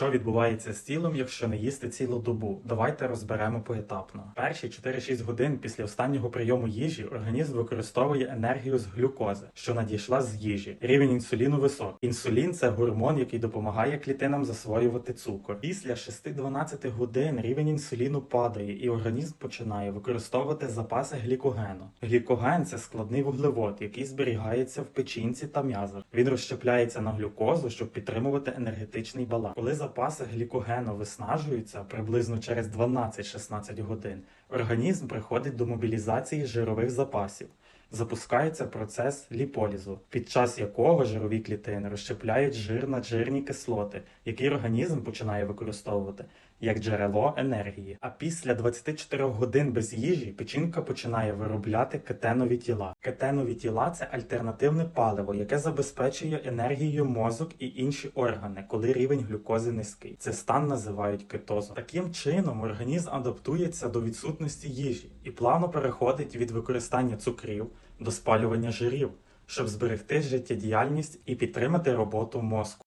Що відбувається з тілом, якщо не їсти цілу добу? Давайте розберемо поетапно. Перші 4-6 годин після останнього прийому їжі організм використовує енергію з глюкози, що надійшла з їжі. Рівень інсуліну високий. Інсулін це гормон, який допомагає клітинам засвоювати цукор. Після 6-12 годин рівень інсуліну падає, і організм починає використовувати запаси глікогену. Глікоген це складний вуглевод, який зберігається в печінці та м'язах. Він розщепляється на глюкозу, щоб підтримувати енергетичний баланс. Коли запаси глікогену виснажуються приблизно через 12-16 годин, організм приходить до мобілізації жирових запасів. Запускається процес ліполізу, під час якого жирові клітини розщепляють жир на жирні кислоти, які організм починає використовувати як джерело енергії. А після 24 годин без їжі печінка починає виробляти кетенові тіла. Кетенові тіла це альтернативне паливо, яке забезпечує енергією мозок і інші органи, коли рівень глюкози низький. Це стан називають кетозом. Таким чином організм адаптується до відсутності їжі і плавно переходить від використання цукрів до спалювання жирів, щоб зберегти життєдіяльність і підтримати роботу мозку.